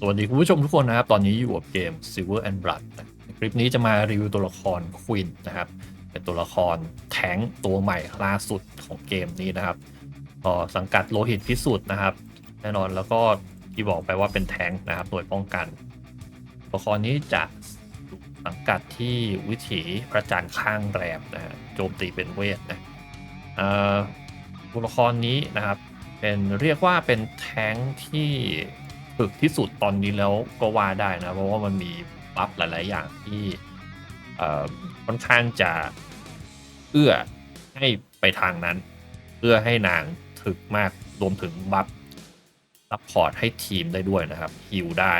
สวัสดีคุณผู้ชมทุกคนนะครับ ตอนนี้อยู่กับเกม Silver and Blood คลิปนี้จะมารีวิวตัวละครควินนะครับ เป็นตัวละครแท้งตัวใหม่ล่าสุดของเกมนี้นะครับก็สังกัดโลหิตพิสุทธิ์นะครับ แน่นอนแล้วก็ที่บอกไปว่าเป็นแท้งนะครับหน่วยป้องกัน ตัวละครนี้จะสังกัดที่วิถีพระจันทร์ข้างแรมนะฮะโจมตีเป็นเวทนะตัวละครนี้นะครับเป็นเรียกว่าเป็นแท้งที่ ฝึกที่สุดตอนนี้แล้วก็ว่าได้นะ เพราะว่ามันมีบัฟหลาย ๆ อย่างที่ค่อนข้างจะเอื้อให้ไปทางนั้น เพื่อให้นางถึกมากรวมถึงบัฟซัพพอร์ตให้ทีมได้ด้วยนะครับฮิวได้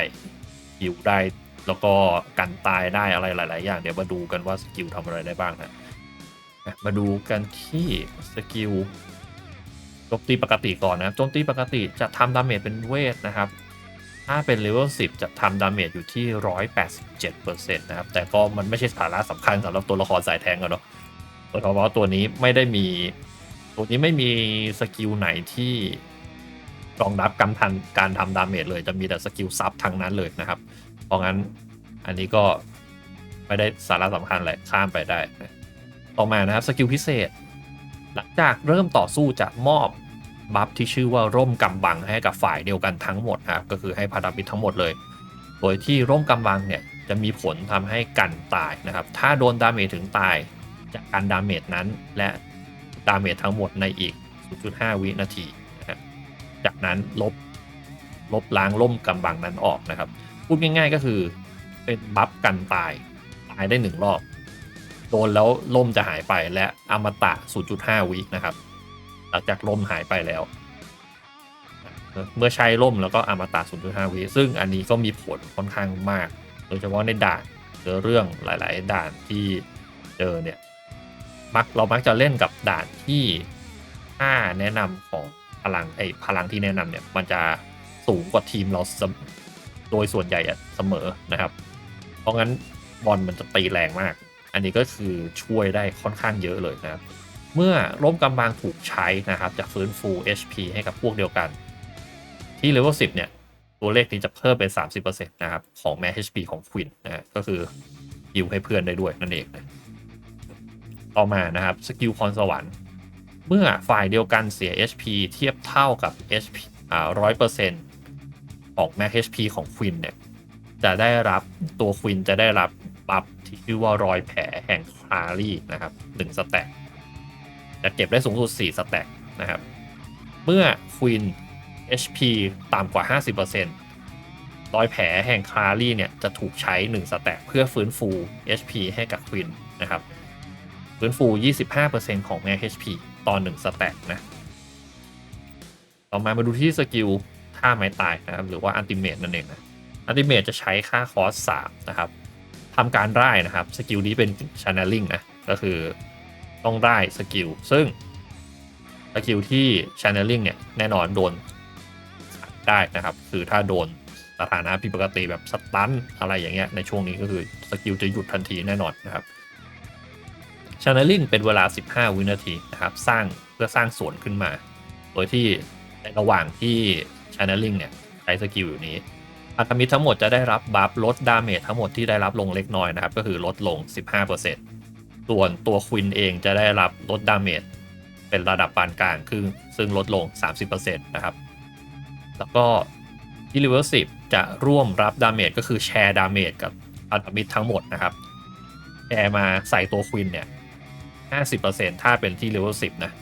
ฮิวได้แล้วก็กันตายได้อะไรหลาย ๆ อย่าง เดี๋ยวมาดูกันว่าสกิลทำอะไรได้บ้างนะมาดูกันที่สกิลโจมตีปกติก่อนนะโจมตีปกติจะทำดาเมจเป็นเวทนะครับ ถ้าเป็นเลเวล10 จะทำดาเมจอยู่ที่ 187%นะครับ แต่ก็มันไม่ใช่สาระสำคัญสำหรับตัวละครสายแทงกันเนาะเพราะว่าตัวนี้ไม่ได้มี ตัวนี้ไม่มีสกิลไหนที่รองรับการทันการทำดาเมจเลย จะมีแต่สกิลซับทั้งนั้นเลยนะครับ เพราะงั้นอันนี้ก็ไม่ได้สาระสำคัญอะไรข้ามไปได้ ต่อมานะครับสกิลพิเศษ หลังจากเริ่มต่อสู้จะมอบ บัฟที่ชื่อว่าร่มกำบังให้กับฝ่ายเดียวกันทั้งหมดครับก็คือให้พันธมิตรทั้งหมดเลย โดยที่ร่มกำบังเนี่ยจะมีผลทำให้กันตายนะครับ ถ้าโดนดาเมจถึงตายจากการดาเมจนั้นและดาเมจทั้งหมดในอีก 0.5 วินาทีนะจากนั้นลบลบล้างร่มกำบังนั้นออกนะครับ พูดง่ายๆก็คือเป็นบัฟกันตายตายได้หนึ่งรอบ โดนแล้วล่มจะหายไปและอมตะ 0.5 วินะครับ หลังจากล่มหายไปแล้ว เมื่อใช้ล่มแล้วก็อมตะ0.5วิซึ่งอันนี้ก็มีผลค่อนข้างมาก โดยเฉพาะในด่านเจอเรื่องหลาย ๆ ด่านที่เจอเนี่ยมักเรามักจะเล่นกับด่านที่ค่าแนะนำของพลังไอ้พลังที่แนะนำเนี่ยมันจะสูงกว่าทีมเราโดยส่วนใหญ่อะเสมอนะครับ เพราะงั้นบอลมันจะตีแรงมาก อันนี้ก็คือช่วยได้ค่อนข้างเยอะเลยนะครับ เมื่อร่มกำบังถูกใช้นะครับ จะฟื้นฟู HP ให้กับพวกเดียวกัน ที่เลเวล10 เนี่ย ตัวเลขนี้จะเพิ่มเป็น 30%นะครับ ของแม้ HP ของควินนะก็คือฮิวให้เพื่อนได้ด้วยนั่นเองนะต่อมานะครับสกิลพรสวรรค์ เมื่อฝ่ายเดียวกันเสีย HP เทียบเท่ากับ HP อ่าร้อยเปอร์เซ็นต์ของแม็ก HP ของควินเนี่ยจะได้รับตัวควินจะได้รับบัฟที่ชื่อว่ารอยแผลแห่งคลารี่นะครับ1สแต็ก จะเก็บได้สูงสุด4สแต็กนะครับ เมื่อควิน HP ต่ำกว่า 50%รอยแผลแห่งคลารี่เนี่ยจะถูกใช้ 1 สแต็กเพื่อฟื้นฟู HP ให้กับควินนะครับ ฟื้นฟู 25%ของแม็ก HP ตอน1สแต็กนะ ต่อมามาดูที่สกิลท่าไม้ตายนะครับ หรือว่าอันติเมตนั่นเองนะอันติเมตจะใช้ค่าคอส3นะครับทำการร่ายนะครับ สกิลนี้เป็น channeling นะ ก็คือ ต้องร่ายสกิล ซึ่งสกิลที่ channeling เนี่ย แน่นอนโดนได้นะครับ คือถ้าโดนสถานะผิดปกติแบบสตันอะไรอย่างเงี้ยในช่วงนี้ก็คือสกิลจะหยุดทันทีแน่นอนนะครับ channeling เป็นเวลา 15 วินาทีนะครับ สร้างเพื่อสร้างสวนขึ้นมา โดยที่ในระหว่างที่ channeling เนี่ยใช้สกิลอยู่นี้พันธมิทั้งหมดจะได้รับบัฟลดดาเมจทั้งหมดที่ได้รับลงเล็กน้อยนะครับ ก็คือลดลง 15% ส่วนตัวควินเองจะได้รับลดดาเมจเป็นระดับปานกลางคือซึ่งลดลง 30%นะครับ แล้วก็ที่เลเวล10 จะร่วมรับดาเมจก็คือแชร์ดาเมจกับพันธมิตรทั้งหมดนะครับแชร์มาใส่ตัวควินเนี่ย 50%ถ้าเป็นที่เลเวล10 นะ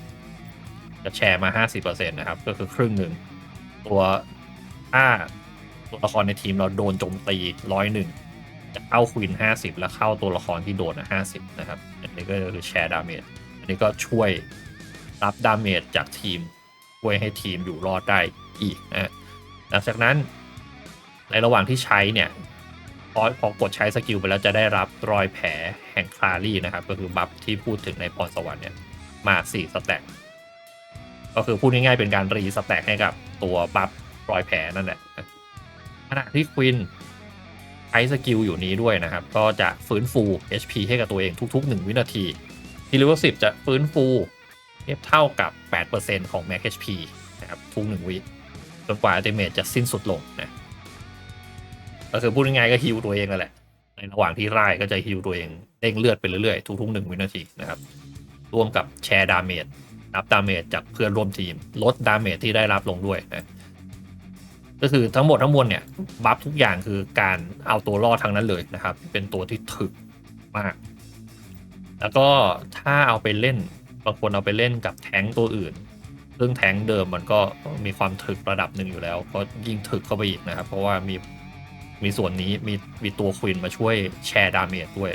จะแชร์มา 50%นะครับ ก็คือครึ่งหนึ่ง ตัวถ้าตัวละครในทีมเราโดนโจมตีร้อยหนึ่ง จะเข้าควินห้าสิบแล้วเข้าตัวละครที่โดนห้าสิบนะครับ อันนี้ก็คือแชร์ดาเมจอันนี้ก็ช่วยรับดาเมจจากทีม ช่วยให้ทีมอยู่รอดได้อีกนะหลังจากนั้นในระหว่างที่ใช้เนี่ยพอพอกดใช้สกิลไปแล้วจะได้รับรอยแผลแห่งคลารี่นะครับ ก็คือบัฟที่พูดถึงในพรสวรรค์เนี่ยมา4สแต็กก็คือพูดง่ายๆเป็นการรีสแต็กให้กับตัวบัฟรอยแผลนั่นแหละขณะที่ควิน ช้สกิลอยู่นี้ด้วยนะครับ ก็จะฟื้นฟู HP ให้กับตัวเองทุก ๆ 1 วินาทีที่เลเวล10จะฟื้นฟูเทียบเท่ากับ 8%ของ Max HP นะครับทุก1วิจนกว่าอัลติเมทจะสิ้นสุดลงนะก็คือพูดง่ายๆก็ฮิวตัวเองนั่นแหละ ในระหว่างที่ไล่ก็จะฮิวตัวเองเด้งเลือดไปเรื่อยๆ ทุกๆหนึ่งวินาทีนะครับร่วมกับแชร์ดาเมจรับดาเมจจากเพื่อนร่วมทีม ลดดาเมจที่ได้รับลงด้วยนะ ก็คือทั้งหมดทั้งมวลเนี่ยบัฟทุกอย่างคือการเอาตัวรอดทั้งนั้นเลยนะครับ เป็นตัวที่ถึกมาก แล้วก็ถ้าเอาไปเล่นบางคนเอาไปเล่นกับแท้งตัวอื่นซึ่องแท้งเดิมมันก็มีความถึกระดับหนึ่งอยู่แล้วก็ยิ่งถึกเข้าไปอีกนะครับ เพราะว่ามีมีส่วนนี้มีมีตัวควินมาช่วยแชร์ดาเมจด้วย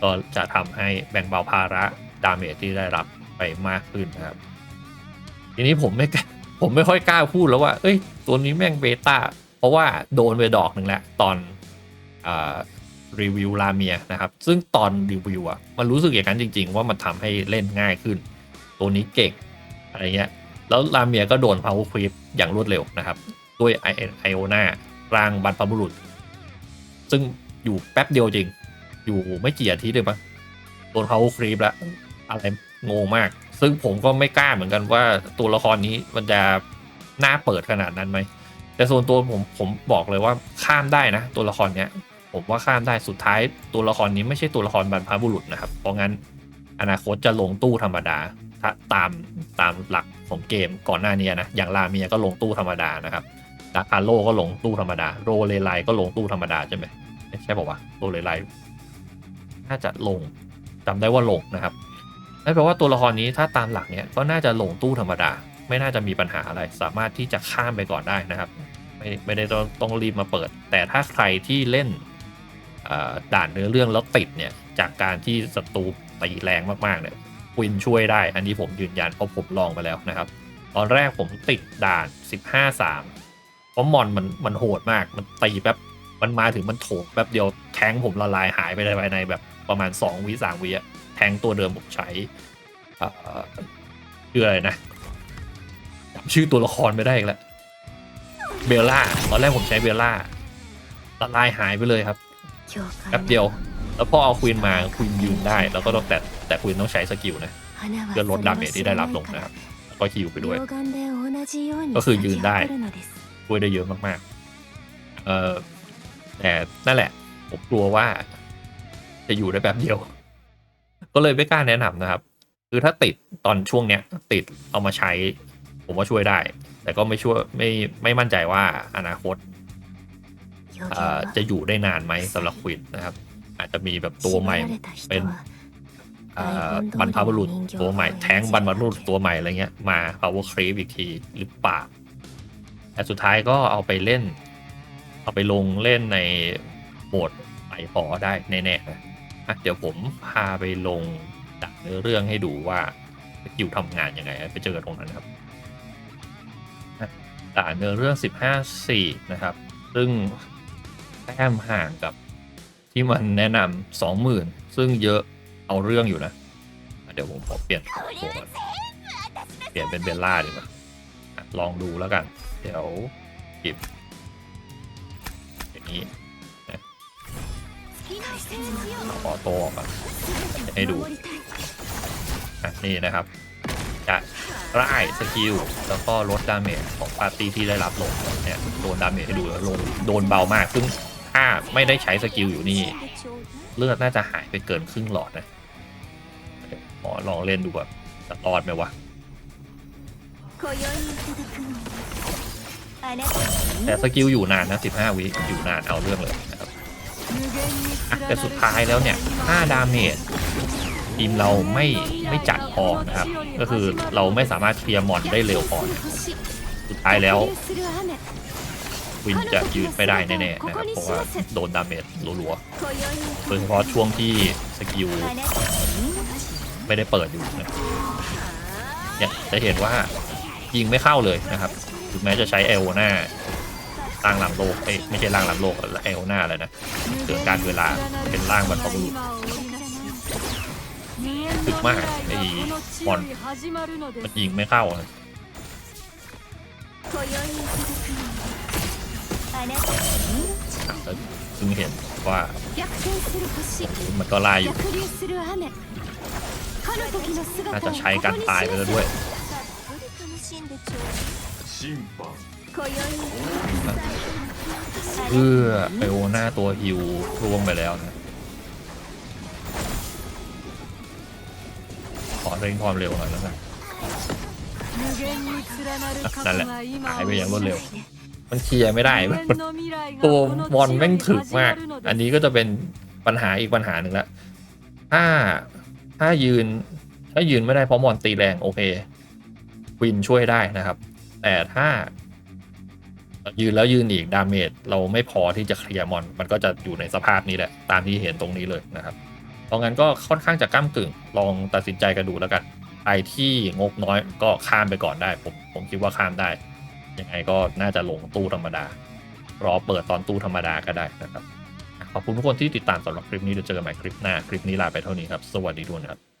ก็จะทำให้แบ่งเบาภาระดาเมจที่ได้รับไปมากขึ้นนะครับ ทีนี้ผมไม่ก ผมไม่ค่อยกล้าพูดแล้วว่า เอ้ย ตัวนี้แม่งเบต้า เพราะว่าโดนไปดอกหนึ่งแล้ว ตอนอรีวิวลาเมียนะครับ ซึ่งตอนรีวิวอะมันรู้สึกอย่างนั้นจริง ๆ ว่ามันทำให้เล่นง่ายขึ้น ตัวนี้เก่งอะไรเงี้ย แล้วลาเมียก็โดนพาวเวอร์ครีปอย่างรวดเร็วนะครับ ด้วยไอไอโอนาร่างบรรพบุรุษ ซึ่งอยู่แป๊บเดียวจริง อยู่ไม่กี่อาทิตย์เลยปะโดนพาวเวอร์ครีปแล้ว อะไรงงมาก ซึ่งผมก็ไม่กล้าเหมือนกันว่าตัวละครนี้มันจะน่าเปิดขนาดนั้นไหม แต่ส่วนตัวผมผมบอกเลยว่าข้ามได้นะ ตัวละครเนี้ย ผมว่าข้ามได้สุดท้าย ตัวละครนี้ไม่ใช่ตัวละครบรรพบุรุษนะครับ เพราะงั้นอนาคตจะลงตู้ธรรมดาถ้าตามตามหลักของเกมก่อนหน้านี้นะ อย่างลาเมียก็ลงตู้ธรรมดานะครับดาคาโลก็ลงตู้ธรรมดา โรเลไลก็ลงตู้ธรรมดาใช่ไหมใช่บอกว่าวะโรเลไลน่าจะลงจำได้ว่าลงนะครับ นั่นแปลว่าตัวละครนี้ถ้าตามหลักเนี่ยก็น่าจะลงตู้ธรรมดา ไม่น่าจะมีปัญหาอะไร สามารถที่จะข้ามไปก่อนได้นะครับ ไม่ไม่ได้ต้องต้องรีบมาเปิด แต่ถ้าใครที่เล่นด่านเนื้อเรื่องแล้วติดเนี่ยจากการที่ศัตรูตีแรงมากๆเนี่ยควินช่วยได้ อันนี้ผมยืนยันเพราะผมลองไปแล้วนะครับ ตอนแรกผมติดด่าน 15-3 เพราะมอนมันมันโหดมาก มันตีแป๊บ มันมาถึงมันโถมแป๊บเดียวแทงผมละลายหายไปในภายในแบบประมาณ 2 วิ3วิอะ ทงตัวเดิมผมใช้อ่าชื่ออะไรนะจำชื่อตัวละครไม่ได้อีกแล้วเบลล่าตอนแรกผมใช้เบลล่าละลายหายไปเลยครับแป๊บเดียว แล้วพอเอาควีนมาควีนยืนได้ แล้วก็ต้องแต่แต่ควีนต้องใช้สกิลนะเพื่อลดดาเมจที่ได้รับลงนะครับแล้วก็ฮิวไปด้วย ก็คือยืนได้ช่วยได้เยอะมากๆเออแต่นั่นแหละผมกลัวว่า จะอยู่ได้แป๊บเดียว ก็เลยไม่กล้าแนะนำนะครับ คือถ้าติดตอนช่วงเนี้ยติดเอามาใช้ ผมว่าช่วยได้ แต่ก็ไม่ช่วยไม่ไม่มั่นใจว่าอนาคตเอ่อจะอยู่ได้นานไหมสำหรับควินนะครับ อาจจะมีแบบตัวใหม่เป็นเอ่อบรรพบุรุษตัวใหม่แท้งบรรพบุรุษตัวใหม่อะไรเงี้ยมา power creep อีกทีหรือเปล่าแต่สุดท้ายก็เอาไปเล่น เอาไปลงเล่นในโหมดไปพอได้แน่ๆนะ อะเดี๋ยวผมพาไปลงดักเนื้อเรื่องให้ดูว่าสกิลทำงานยังไง ไปเจอตรงนั้นครับอะด่าเนื้อเรื่อง 15 4 นะครับ ซึ่งแต้มห่างกับที่มันแนะนำสองหมื่นซึ่งเยอะเอาเรื่องอยู่นะ เดี๋ยวผมขอเปลี่ยนตัวก่อนเปลี่ยนเป็นเบลล่าดีกว่าลองดูแล้วกัน เดี๋ยวหยิบอย่างนี้ เอโตออกก่อนให้ดูอะนี่นะครับจะร่ายสกิลแล้วก็ลดดาเมจของปาร์ตี้ที่ได้รับลงเนี่ยโดนดาเมจให้ดูแล้วลงโดนเบามากซึ่งถ้าไม่ได้ใช้สกิลอยู่นี่ เลือดน่าจะหายไปเกินครึ่งหลอดนะขอลองเล่นดูแบบจะรอดไหมวะแต่สกิลอยู่นานนะ 15 วิอยู่นานเอาเรื่องเลยนะ อะแต่สุดท้ายแล้วเนี่ยถ้าดาเมจทีมเราไม่ไม่จัดพอนะครับ ก็คือเราไม่สามารถเคลียร์มอนได้เร็วพอสุดท้ายแล้ว วินจะยืนไม่ได้แน่ๆนะครับ เพราะว่าโดนดาเมจรัวๆโดยเฉพาะช่วงที่สกิลไม่ได้เปิดอยู่นะเนี่ยจะเห็นว่ายิงไม่เข้าเลยนะครับ ถึงแม้จะใช้เอลหน้า ร่างหลังโลกเอ้ยไม่ใช่ร่างหลังโลกเอลนาอะไรนะเกิดการเวลาเป็นร่างบรรพบุรุษถึกมากไอ้มอนมันยิงไม่เข้าอะอะแล้วเพิ่งเห็นว่ามันก็ไล่อยู่น่าจะใช้การตายไปแล้วด้วย เพื่อไอโอหน้าตัวฮิวร่วงไปแล้วนะ ขอเร่งความเร็วหน่อยแล้วกันนั่นแหละหายไปอย่างรวดเร็ว มันเคลียร์ไม่ได้ ตัวมอนแม่งถึกมาก อันนี้ก็จะเป็นปัญหาอีกปัญหาหนึ่งละถ้าถ้ายืน ถ้ายืนไม่ได้เพราะมอนตีแรงโอเควินช่วยได้นะครับ แต่ถ้า ยืนแล้วยืนอีกดาเมจเราไม่พอที่จะเคลียร์มอน มันก็จะอยู่ในสภาพนี้แหละ ตามที่เห็นตรงนี้เลยนะครับเพราะงั้นก็ค่อนข้างจะก้ากึ่ง ลองตัดสินใจกันดูแล้วกันใครที่งบน้อยก็ข้ามไปก่อนได้ ผมผมคิดว่าข้ามได้ ยังไงก็น่าจะลงตู้ธรรมดา รอเปิดตอนตู้ธรรมดาก็ได้นะครับ ขอบคุณทุกคนที่ติดตามสำหรับคลิปนี้เดี๋ยวเจอกันใหม่คลิปหน้า คลิปนี้ลาไปเท่านี้ครับ สวัสดีทุกคนครับ